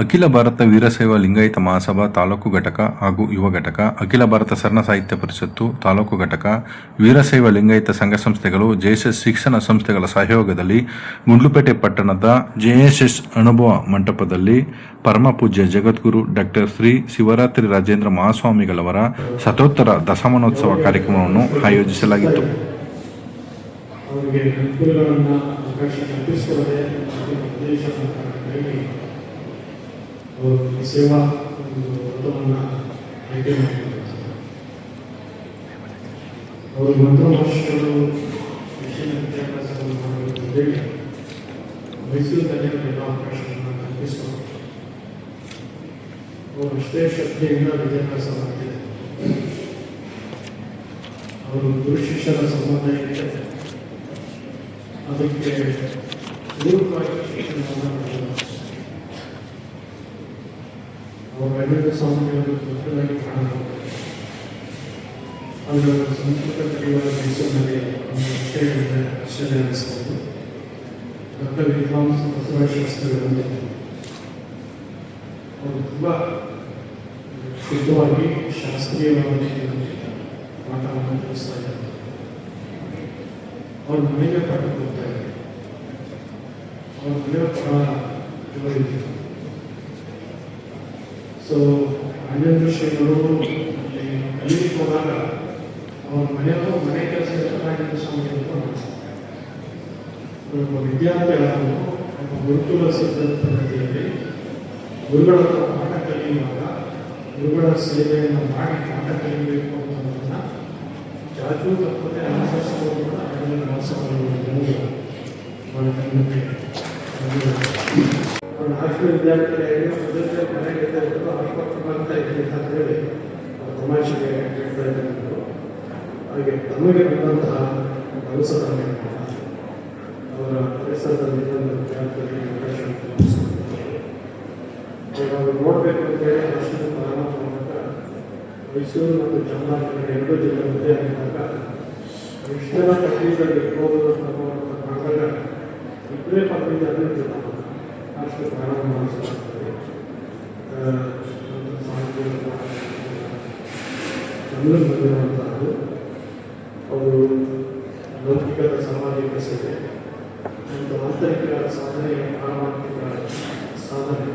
ಅಖಿಲ ಭಾರತ ವೀರಶೈವ ಲಿಂಗಾಯತ ಮಹಾಸಭಾ ತಾಲೂಕು ಘಟಕ ಹಾಗೂ ಯುವ ಘಟಕ, ಅಖಿಲ ಭಾರತ ಸರಣ ಸಾಹಿತ್ಯ ಪರಿಷತ್ತು ತಾಲೂಕು ಘಟಕ ವೀರಶೈವ ಲಿಂಗಾಯತ ಸಂಘ ಸಂಸ್ಥೆಗಳು ಜೆಎಸ್ಎಸ್ ಶಿಕ್ಷಣ ಸಂಸ್ಥೆಗಳ ಸಹಯೋಗದಲ್ಲಿ ಗುಂಡ್ಲುಪೇಟೆ ಪಟ್ಟಣದ ಜೆಎಸ್ಎಸ್ ಅನುಭವ ಮಂಟಪದಲ್ಲಿ ಪರಮ ಪೂಜ್ಯ ಜಗದ್ಗುರು ಡಾಕ್ಟರ್ ಶ್ರೀ ಶಿವರಾತ್ರಿ ರಾಜೇಂದ್ರ ಮಹಾಸ್ವಾಮಿಗಳವರ ಶತೋತ್ತರ ದಶಮಾನೋತ್ಸವ ಕಾರ್ಯಕ್ರಮವನ್ನು ಆಯೋಜಿಸಲಾಗಿತ್ತು. ಅವರಿಗೆ ಅವರು ಸೇವಾ ಒಂದು ವ್ರತವನ್ನು ಆಯ್ಕೆ ಮಾಡಿದ್ದಾರೆ ಅವರು ಮಂತ್ರ ಮಹರ್ಷಿಗಳು ಹೆಚ್ಚಿನ ವಿದ್ಯಾಭ್ಯಾಸವನ್ನು ಮಾಡಬೇಕು ಹೇಳಿ ಮೈಸೂರಿನಲ್ಲಿ ಎಲ್ಲ ಅವಕಾಶವನ್ನು ಕಲ್ಪಿಸಿಕೊಡಬೇಕು ಅವರು ಅಷ್ಟೇ ಮಾಡ್ತಿದ್ದಾರೆ ಅವರು ಗುರು ಶಿಷ್ಯರ ಸಂಬಂಧ ಇದೆ ಅದಕ್ಕೆ ಪೂರ್ವಕವಾಗಿ ಶಿಕ್ಷಣವನ್ನು ಮಾಡಿದ್ದಾರೆ. ಅವರು ಅರವಿಂದ ಸ್ವಾಮಿಗಳನ್ನು ದೊಡ್ಡದಾಗಿ ಕಾಣಬಹುದು ಅವರ ಸಂಸ್ಕೃತ ಕಲಿಯುವ ಒಂದು ವಿಷಯಗಳಿಂದ ಆಶ್ಚರ್ಯ ಅನಿಸಬಹುದು ದೊಡ್ಡ ವಿದ್ವಾಂಸ ಬಸವಶಾಸ್ತ್ರಗಳು ಬಂದಿದ್ದರು ಅವರು ತುಂಬ ಶುದ್ಧವಾಗಿ ಶಾಸ್ತ್ರೀಯವಾಗಿ ಪಾಠವನ್ನು ತಿಳಿಸ್ತಾ ಇದ್ದಾರೆ ಅವ್ರ ಮನೆಗೆ ಪಾಠ ಕೊಡ್ತಾ ಇದ್ದಾರೆ ಅವ್ರ ಮನೆಯ ಜೋರಿದೆ ಸೊ ರಾಜೇಂದ್ರ ಶ್ರೀಗಳು ಕಲಿಲಿಕ್ಕೆ ಹೋದಾಗ ಅವ್ರ ಮನೆಯವರು ಮನೆ ಕೆಲಸ ರಾಜೇಂದ್ರ ಸ್ವಾಮಿ ಅಂತ ಒಬ್ಬ ವಿದ್ಯಾರ್ಥಿಗಳನ್ನು ಒಬ್ಬ ಗುರುಕುಲ ಸಿದ್ಧಾಂತ ಪದ್ಧತಿಯಲ್ಲಿ ಗುರುಗಳ ಪಾಠ ಕಲಿಯುವಾಗ ಗುರುಗಳ ಸೇವೆಯನ್ನು ಮಾಡಿ ಪಾಠ ಕಲಿಯಬೇಕು ಅನ್ನೋದನ್ನು ಜಾಜು ತಪ್ಪದೆ ಅನುಸರಿಸಿಕೊಂಡು ಕೂಡ ಅದರಲ್ಲಿ ಮೋಸವನ್ನು ಕಣ್ಣಿಗೆ ವಿದ್ಯಾರ್ಥಿಗಳಿಗೆ ಮೊದಲನೇ ಮನೆಗೆ ಆಸ್ಪತ್ರೆ ಬರ್ತಾ ಇದ್ದೀನಿ ಅಂತ ಹೇಳಿ ಹಾಗೆ ತಮಗೆ ಬಂದಂತಹ ಅವಸರವನ್ನು ಅವರ ಪರಿಸರದಲ್ಲಿ ವಿದ್ಯಾರ್ಥಿಗಳಿಗೆ ಅವಕಾಶ ನೋಡಬೇಕು ಅಂತ ಹೇಳಿ ಹಾಸ್ಟೆಲ್ ಪ್ರಾರಂಭ ಮಾಡುವಾಗ ಮೈಸೂರು ಮತ್ತು ಚಾಮರಾಜನಗರ ಎರಡು ಜಿಲ್ಲೆ ಮಧ್ಯೆ ಆಗಿದ್ದಾಗ ಕಟ್ಟಡದಲ್ಲಿ ಇರ್ಬೋದು ಪ್ರಾರಂಭ ಮಾಡಿಸಲಾಗ್ತದೆ ನಮ್ಮಲ್ಲಿ ಬಂದಿರುವಂತಹದ್ದು ಅವರು ಲೌಕಿಕದ ಸಾಮಾಜಿಕ ಸೇವೆ ಮತ್ತು ಆಂತರಿಕ ಸಾಧನೆ ಪಾರಮಾರ್ಥಿಕ ಸಾಧನೆ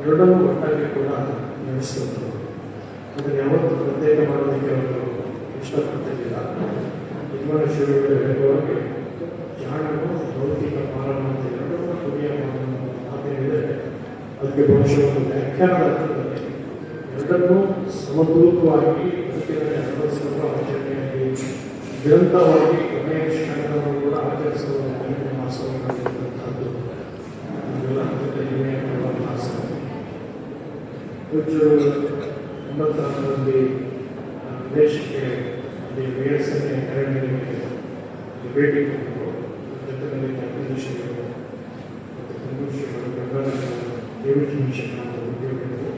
ಎರಡನ್ನೂ ಒಟ್ಟಾಗಿ ಕೂಡ ನಡೆಸುವಂಥದ್ದು ಅದನ್ನು ಯಾವತ್ತೂ ಪ್ರತ್ಯೇಕ ಮಾಡೋದಕ್ಕೆ ಅವರು ಇಷ್ಟಪಡ್ತಿರಲಿಲ್ಲ ಯಜಮಾನ ಹೇಳುವಾಗೆ ಜ್ಞಾನವು ಭೌತಿಕ ಪಾರಮಾರ್ಥಿ ಎರಡನ್ನೂ ಕುರಿಯ ಅದಕ್ಕೆ ಬಹುಶಃ ಒಂದು ವ್ಯಾಖ್ಯಾನದ ಅರ್ಥದಲ್ಲಿ ಎರಡನ್ನೂ ಸಮತೂಕವಾಗಿ ಬದುಕಿನಲ್ಲಿ ಅಳವಡಿಸುವ ಆಚರಣೆಯಾಗಿ ನಿರಂತರವಾಗಿ ಕೊನೆಯ ಕ್ಷಣಗಳನ್ನು ಕೂಡ ಆಚರಿಸುವ ಒಂದು ಮಾಸವಾಗಿರುವಂತಹದ್ದು ನಮ್ಮೆಲ್ಲ ಅತ್ಯಂತ ಹೆಮ್ಮೆಯ ಮಾಸ ಪೂಜ್ಯರು ಎಂಬತ್ತಾರರಲ್ಲಿ ಆ, ವಿದೇಶಕ್ಕೆ ಅಲ್ಲಿ ಬೇಸನೆ ಅರಣ್ಯಗಳಿಗೆ ಭೇಟಿ ಕೊಟ್ಟರು ಜೊತೆಯಲ್ಲಿ ಅಭಿಷೇಕರು ಮತ್ತು ಕುಂಭಶ್ರೀಗಳು ಗಂಗಾಧರರು ದೇವಕಿ ಮಿಷನ್ ಉದ್ಯೋಗಿಗಳು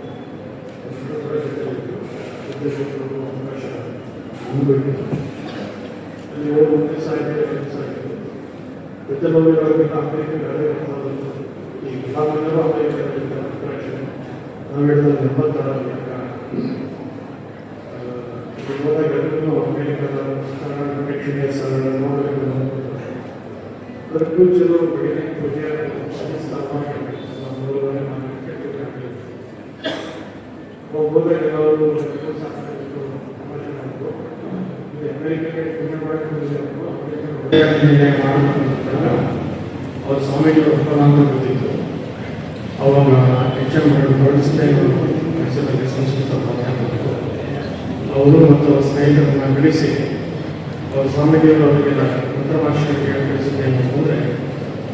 ಅನುಭವಿಸಿದರು ಅಲ್ಲಿ ಕೆಲಸ ವಿದ್ಯಾಭವನಗಳಲ್ಲಿ ಅಮೆರಿಕಗಳೇ ಈ ಗುಲಾಮನರು ಅಮೆರಿಕದಲ್ಲಿ ನಾವು ಹೇಳಿದ ಎಂಬತ್ತರ ಪ್ರೇಕ್ಷಣೀಯ ಸ್ಥಳಗಳು ನೋಡಬೇಕು ನಾನು ಕೇಳ್ತಿದ್ದೆ ಹೋದಾಗ ಎಲ್ಲರೂ ಸಾಕಾಗಿತ್ತು ತಮಾಷೆ ಮಾಡಿದ್ರು ಇದು ಅಮೆರಿಕಕ್ಕೆ ಪೂಜೆ ಮಾಡಕ್ಕೆ ಅವ್ರ ಸ್ವಾಮಿಗಳು ಅಂತ ಗೊತ್ತಿತ್ತು ಅವಾಗ ಎಕ್ಸಾಮ್ ನೋಡಿಸಿದೆ ಮೈಸೂರಲ್ಲಿ ಸಂಸ್ಕೃತ ಮಾತಾಡಬೇಕು ಅವರು ಮತ್ತು ಅವ್ರ ಸ್ನೇಹಿತರನ್ನ ಗಳಿಸಿ ಅವ್ರ ಸ್ವಾಮಿಗಳು ಅವರಿಗೆ ಮಂತ್ರ ಭಾಷೆಗೆ ಕಳಿಸಿದ್ದೆ ಅಂತಂದರೆ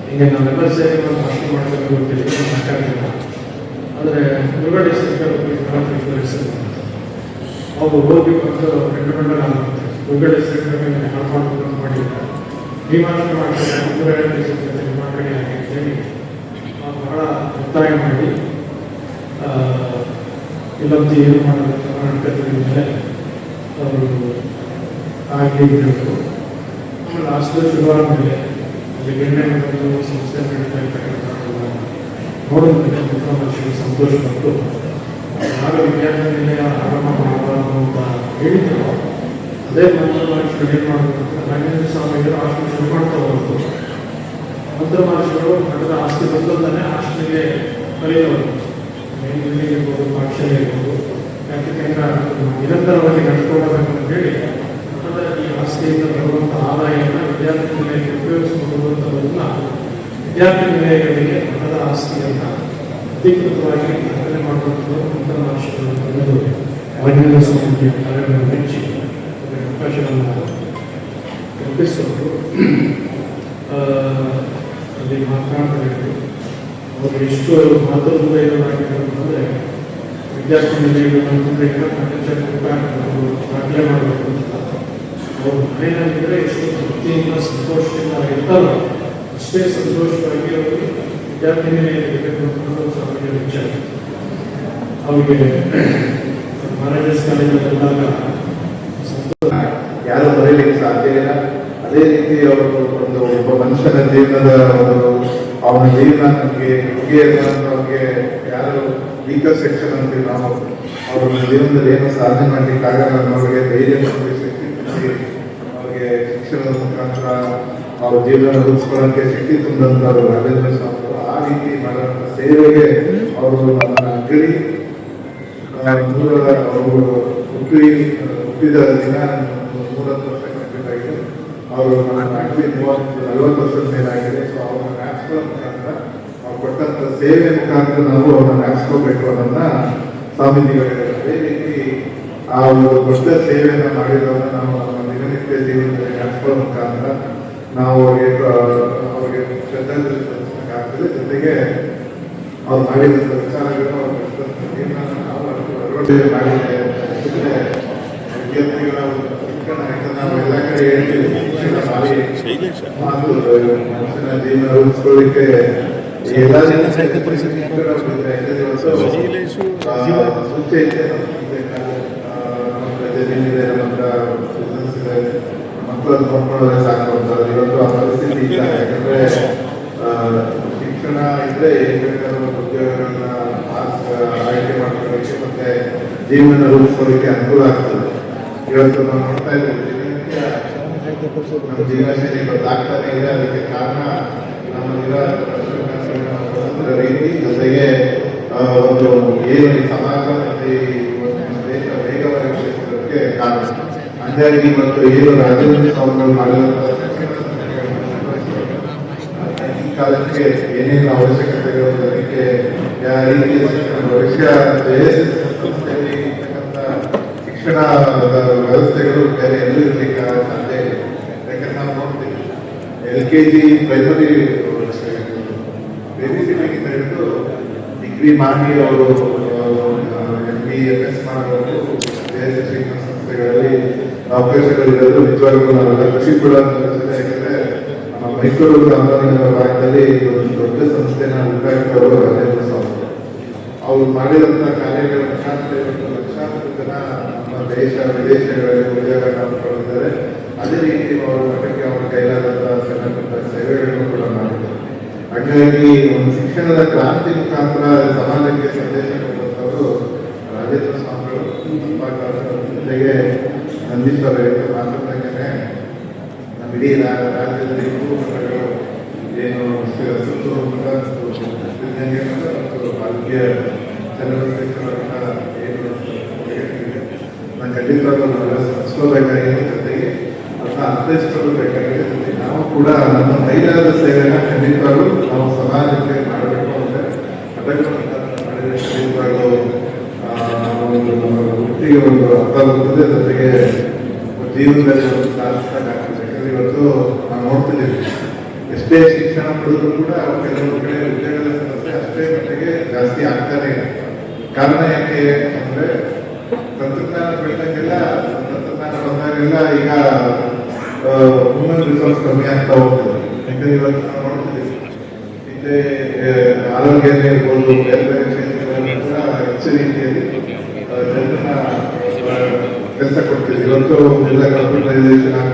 ಹೀಗೆ ನಾವೆಲ್ಲ ಸೇರಿ ಒಂದು ಭಾಷೆ ಮಾಡಬೇಕು ಅಂತ ಸಾಕಾಗಿಲ್ಲ ಡಿಸ್ಟ್ರಿಕ್ಟ್ ಹೆಸರು ಅವರು ಹೋಗಿ ಬಂದು ರೆಕಮೆಂಡ್ ಆಗುತ್ತೆ ಮಾಡಬೇಕು ಅಂತ ಮಾಡಿದ್ದಾರೆ. ವಿಮಾನ ಮಾಡ್ತಾರೆ ಮುರುಘಾ ಅಂತೇಳಿ ಬಹಳ ಒತ್ತಾಯ ಮಾಡಿ ಆ, ಇಲ್ಲೊಂದು ಏನು ಮಾಡೋದು ಕರ್ನಾಟಕದ ಅವರು ಆಗಲಿ ಹೇಳಿದ್ರು ಆಮೇಲೆ ಆಸ್ಪತ್ರೆ ಶುರುವಾದ ಮೇಲೆ ಅಲ್ಲಿ ಗಣ್ಯ ಸಂಸ್ಥೆ ನಡೀತಾ ಇರ್ತಕ್ಕಂಥ ನೋಡೋದಕ್ಕೆ ಮನಸ್ಸಿಗೆ ಸಂತೋಷ ಬಂತು ಆಗ ವಿದ್ಯಾರ್ಥಿ ನಿಲಯ ಆರಂಭ ಮಾಡಬಾರದು ಅಂತ ಹೇಳಿದ್ರು ಅದೇ ಮಂತ್ರ ಮಹರ್ಷಿಗಳು ಮಾಡಬೇಕು ರಂಗೇಂದ್ರ ಸ್ವಾಮಿಗಳು ಆಶ್ರಮ ಶುರು ಮಾಡ್ತಾ ಹೋದ್ರು ಮಂತ್ರ ಮಹರ್ಷಿಗಳು ನಡೆದ ಆಸ್ತಿ ಬಂದಂತಾನೆ ಆಶ್ರಮಿಗೆ ಕಲಿಯೋರು ಮೇಲ್ಮನೆ ಇರ್ಬೋದು ಪಾಠಶಾಲೆ ಇರ್ಬೋದು ಯಾಕೆಂದ್ರೆ ನಿರಂತರವಾಗಿ ನಡ್ಕೊಳ್ಬೇಕು ಅಂತ ಹೇಳಿ ಮಠದ ಈ ಆಸ್ತಿಯಿಂದ ಬರುವಂಥ ಆದಾಯವನ್ನು ವಿದ್ಯಾರ್ಥಿ ನಿಲಯಕ್ಕೆ ಉಪಯೋಗಿಸಿಕೊಳ್ಳುವಂಥದ್ದನ್ನ ವಿದ್ಯಾರ್ಥಿ ನಿಲಯಗಳಿಗೆ ಮಠದ ಆಸ್ತಿಯನ್ನು ಅಧಿಕೃತವಾಗಿ ದಾಖಲೆ ಮಾಡುವಂಥದ್ದು ಮಂತ್ರ ಮಹರ್ಷಿಗಳು ಅನ್ನೋದು ರಾಜೇಂದ್ರ ಸ್ವಾಮಿ ಕಾರ್ಯಗಳನ್ನು ಮೆಚ್ಚಿ ಅವರಿಗೆ ಅವಕಾಶವನ್ನು ಅಲ್ಲಿ ಮಾತನಾಡಬೇಕು ಅವರು ಎಷ್ಟು ಮಹತ್ವದಿಂದ ಅಂತಂದರೆ ವಿದ್ಯಾರ್ಥಿ ನಿಲಯಗಳನ್ನು ಅವರು ದಾಖಲೆ ಮಾಡಬೇಕು ಅಂತ ಅವರು ಮನೆಯಲ್ಲಿದ್ದರೆ ಎಷ್ಟು ತೃಪ್ತಿಯಿಂದ ಸಂತೋಷದಿಂದ ಇರ್ತಾರೋ ಅಷ್ಟೇ ಸಂತೋಷವಾಗಿ ಅವರು ವಿದ್ಯಾರ್ಥಿ ನಿಲಯಕ್ಕೆ ಇರಬೇಕು ಅಂತ ಅವರಿಗೆ ವಿಚಾರ ಅವರಿಗೆ ಮಹಾರಾಜಸ್ ಕಾಲೇಜಲ್ಲಿ ಬಂದಾಗ ಯಾರು ಬರೀಲಿಕ್ಕೆ ಸಾಧ್ಯ ಇಲ್ಲ ಅದೇ ರೀತಿ ಅವರು ಒಂದು ಒಬ್ಬ ಮನುಷ್ಯನ ಜೀವನದ ಒಂದು ಅವನ ಜೀವನ ನಮಗೆ ನಮಗೆ ಯಾರು ವೀಕರ್ ಸೆಕ್ಷನ್ ಅಂತೀವಿ ನಾವು ಅವ್ರ ಜೀವನದಲ್ಲಿ ಏನು ಸಾಧನೆ ಮಾಡ್ಲಿಕ್ಕೆ ಆಗಲ್ಲ ಅವ್ರಿಗೆ ಧೈರ್ಯ ಶಕ್ತಿ ಅವ್ರಿಗೆ ಶಿಕ್ಷಣದ ಮುಖಾಂತರ ಅವ್ರ ಜೀವನ ರೂಪಿಸ್ಕೊಳ್ಳೋಕೆ ಶಕ್ತಿ ತುಂಬಿದಂಥವ್ರು ರಾಜೇಂದ್ರ ಸ್ವಾಮಿ ಆ ರೀತಿ ಮಾಡುವಂತ ಸೇವೆಗೆ ಅವರು ನನ್ನ ಅಂಗಡಿ ಮೂರ ಅವರು ಹುಟ್ಟಿ, ಹುಟ್ಟಿದ ದಿನ ಮೂವತ್ತು ವರ್ಷ ಕಂಪ್ಲೀಟ್ ಆಗಿದೆ ಅವರು ನಾಲ್ಕು ಮೂವತ್ತು ನಲವತ್ತು ವರ್ಷದ ಮೇಲಾಗಿದೆ ಸೊ ಅವ್ರನ್ನ ನ್ಯಾಚುರಲ್ ಮುಖಾಂತರ ಅವ್ರು ಕೊಟ್ಟಂತ ಸೇವೆ ಮುಖಾಂತರ ನಾವು ಅವ್ರನ್ನ ನ್ಯಾಪ್ಸ್ಕೋಬೇಕು ಅನ್ನೋದನ್ನ ಸ್ವಾಮೀಜಿಗಳು. ಅದೇ ರೀತಿ ಆ ಒಂದು ದೊಡ್ಡ ಸೇವೆಯನ್ನು ಮಾಡಿರೋದನ್ನ ನಾವು ನಮ್ಮ ದಿನನಿತ್ಯ ಜೀವನದಲ್ಲಿ ನ್ಯಾಪ್ಸ್ಕೋ ಮುಖಾಂತರ ನಾವು ಅವರಿಗೆ ಅವರಿಗೆ ಶ್ರದ್ಧಾಂಜಲಿ ಸಲ್ಲಿಸಬೇಕಾಗ್ತದೆ ಜೊತೆಗೆ ಅವ್ರು ಮಾಡಿದ ಜೊತೆಗೆ ವಿದ್ಯಾರ್ಥಿಗಳ ಶಿಕ್ಷಣ ನಾವು ಎಲ್ಲ ಕಡೆ ಹೇಳ್ತೀವಿ. ಜೀವನ ರೂಪಿಸ್ಕೊಳ್ಳಿಕ್ಕೆ ಎಲ್ಲ ಜನ ಸಾಹಿತ್ಯ ಪರಿಷತ್ ಜಮೀನಿದೆ ನಮ್ಮ business ಇದೆ ಮಕ್ಕಳನ್ನು ನೋಡ್ಕೊಳ್ಳೋದೇ ಸಾಕು ಇವತ್ತು ಆ ಪರಿಸ್ಥಿತಿ ಇಲ್ಲ ಯಾಕಂದ್ರೆ ಶಿಕ್ಷಣ ಇದ್ರೆ ಏನ್ ಬೇಕಾದ್ರೂ ಉದ್ಯೋಗಗಳನ್ನ ಆಯ್ಕೆ ಮಾಡ್ಕೊಳ್ಳಿಕ್ಕೆ ಮತ್ತೆ ಜೀವನ ರೂಪಿಸ್ಕೊಳ್ಳಿಕ್ಕೆ ಅನುಕೂಲ ಆಗ್ತದೆ. ಇವತ್ತು ನಾವು ನೋಡ್ತಾ ಇದ್ದೀವಿ ಜೀವನಶೈಲಿ ನಮ್ಮ ಜೀವನ ಶೈಲಿ ಬದಲಾಗ್ತಾನೆ ಇದೆ. ಅದಕ್ಕೆ ಕಾರಣ ನಮ್ಮ ತಂತ್ರಜ್ಞಾನಗಳ ರೀತಿ ಜೊತೆಗೆ ಒಂದು ಏನು ಈ ಸಮಾಜ ಮತ್ತೆ ಈ ಒಂದು ನಮ್ಮ ದೇಶ ವೇಗವಾಗಿ ಬೆಳೆಸೋದಕ್ಕೆ ಕಾರಣ ಹಂಗಾಗಿ ಮತ್ತು ಏನು ರಾಜೇಂದ್ರ ಸ್ವಾಮಿಗಳು ಮಾಡಿರುವಂತಹ ಕಾಲಕ್ಕೆ ಏನೇನು ಅವಶ್ಯಕತೆಗಳು ಅದಕ್ಕೆ ಯಾವ ರೀತಿಯ ಭವಿಷ್ಯ ಸಂಸ್ಥೆಯಲ್ಲಿ ಇರ್ತಕ್ಕಂಥ ಶಿಕ್ಷಣ ವ್ಯವಸ್ಥೆಗಳು ಬೇರೆ ಎಲ್ಲೂ ಇರಲಿಕ್ಕೆ ಸಾಧ್ಯ ಇಲ್ಲ. ಯಾಕಂದ್ರೆ ನಾವು ನೋಡ್ತೀವಿ. L K G primary baby sitting ಹಿಡಿದು ಡಿಗ್ರಿ ಮಾಡಿ ಅವರು ಅವಕಾಶಗಳಿರೋದು ನಿಜವಾಗ್ಲೂ ನಾವೆಲ್ಲ ಖುಷಿ ನಮ್ಮ ಮೈಸೂರು ಚಾಮರಾಜನಗರ ಭಾಗದಲ್ಲಿ ಒಂದು ದೊಡ್ಡ ಸಂಸ್ಥೆನ ಉಂಟಾಗ್ತವರು ರಾಜೇಂದ್ರ ಸ್ವಾಮಿ. ಅವ್ರು ಮಾಡಿದಂಥ ಕಾರ್ಯಗಳ ಇವತ್ತು ಲಕ್ಷಾಂತರ ಜನ ನಮ್ಮ ದೇಶ, ವಿದೇಶಗಳಲ್ಲಿ ಉದ್ಯೋಗ ಮಾಡಿಕೊಂಡಿದ್ದಾರೆ ಅದೇ ರೀತಿ ಅವರು ಮಠಕ್ಕೆ ಅವರ ಕೈಲಾದಂಥ ಸಣ್ಣ ಸೇವೆಗಳನ್ನು ಕೂಡ ಮಾಡಿದ್ದಾರೆ. ಹಾಗಾಗಿ ಒಂದು ಶಿಕ್ಷಣದ ಕ್ರಾಂತಿ ಮುಖಾಂತರ ಏನು ಸ- ಸುತ್ತೂರು ಮಠ ಮತ್ತು ಚಂದ್ರಶೇಖರ ಮಠ ಏನು. ನಾನು ನಾವು ಕೂಡ ನಮ್ಮ ಕೈಲಾದ ಸೇವೆನ ಖಂಡಿತವಾಗ್ಲೂ ನಾವು ಸಮಾಜಕ್ಕೆ ಮಾಡಬೇಕು ಅಂದರೆ ಅದಕ್ಕೆ ಒಂದು ನಮ್ಮ ಒಂದು ಅರ್ಥ ಬರ್ತದೆ ಜೊತೆಗೆ ಜೀವನದಲ್ಲಿ ಒಂದು ಯಾಕಂದ್ರೆ ಇವತ್ತು ನಾವು ನೋಡ್ತಿದ್ದೀವಿ ಎಷ್ಟೇ ಶಿಕ್ಷಣ ಪಡೆದ್ರು ಕೂಡ ಕೆಲವು ಕಡೆ ಉದ್ಯೋಗದ ಸಮಸ್ಯೆ ಅಷ್ಟೇ ಮಟ್ಟಿಗೆ ಜಾಸ್ತಿ ಆಗ್ತಾನೆ ಕಾರಣ ಯಾಕೆ ಅಂದ್ರೆ ತಂತ್ರಜ್ಞಾನ ಬೆಳೆದಂಗೆಲ್ಲ, ತಂತ್ರಜ್ಞಾನ ಬಂದಾಗೆಲ್ಲ ಈಗ ಹ್ಯೂಮನ್ ರಿಸೋರ್ಸ್ ಕಮ್ಮಿ ಆಗ್ತಾ ಹೋಗ್ತದೆ. ಯಾಕಂದ್ರೆ ಇವತ್ತು ನಾವು ನೋಡ್ತಿದ್ದೀವಿ. ಹಿಂದೆ ಆರೋಗ್ಯ ಇರ್ಬೋದು ಕೂಡ ಹೆಚ್ಚು ರೀತಿಯಲ್ಲಿ ಜನರನ್ನ ಕೆಲಸ ಕೊಡ್ತೀವಿ ಇವತ್ತು ಎಲ್ಲ ಕಂಪ್ಯೂಟರೈಸೇಷನ್